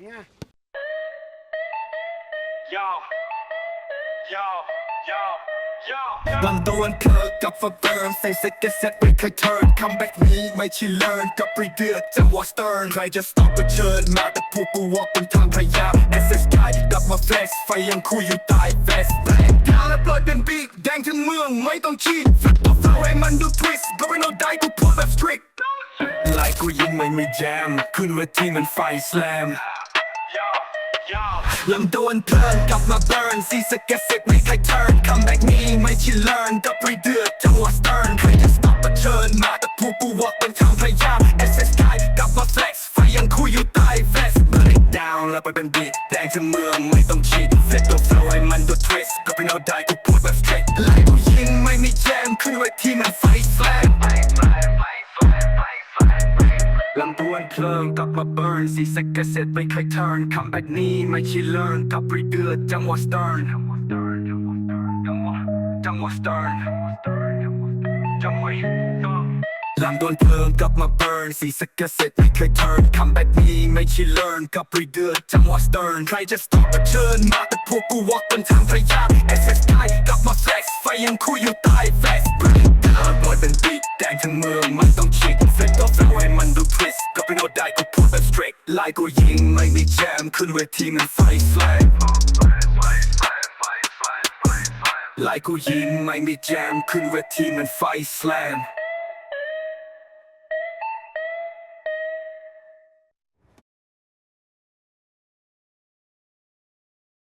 เนี่ย Yo Yo Yo Yo วันโดนเธอกับฟ้าเบิร์นใส่เซ็ตก็เซ็ตไม่เคยเทิร์นคัมแบ็กนี้ไม่ช่เลิร์นกับรีเดือดจังหวะสเติร์นใครจะสต็อปก็เชิญมาแต่พวกกูวอล์กบนทางพยายาม SS กายกลับมาเฟสไฟยังคุยอยู่ใต้เวสแรงกาและปล่อยเป็นบีกแดงทั้งเมืองไม่ต้องชีด ไลค์กูยิงไม่มีแจม ขึ้นเวทีมันไฟสแลม Yo, yo. ลำโดนเพลินกลับมาเบิร์นซีสเก็ตเซ็กไม่เคยเทิร์นคัมแบ็กนี้ไม่ใช่เลิร์นดับรีเดือดจังหวะสเติร์นใครจะสต็อปก็เชิญมาแต่พวกกูวอล์กเป็นทางพยายาม SS กายกลับมาเฟล็กซ์ไฟยังคุยอยู่ใต้เวส Burn it down แล้วไปเป็นบีทแดงทั้งเมืองไม่ต้องชีดเฟลตัวเฟลให้มันดูทวิสต์ก็เป็นเอาได้กูพูดแบบ straight ไล่กูยิงไม่มีแจมขึ้นเวทีมันไฟ ลำดวนเพลิงกลับมาเบิร์นสีสกเซ็ตรไม่เคยเทิร์นคัมแบ็กนี้ไม่ใช่เลิร์นกับรีเดือดจังหวะสเติร์นจังหวะสเติร์นจังหวะลำดวนเพลิงกลับมาเบิร์นสีสกเซ็ตรไม่เคยเทิร์นคัมแบ็กนี้ไม่ใช่เลิร์นกับรีเดือดจังหวะสเติร์นใครจะสต็อปเชิญมาแต่พวกกูวอล์กบนทางพยายาม SS กายกลับมาเฟลกไฟยังคุยอยู่ใต้เฟสเายกูยิงไม่มีแจมขึ้นเวทีมันไฟแฟลกลายกูยิงไม่มีแจมขึ้นเวทีมันไฟแสลม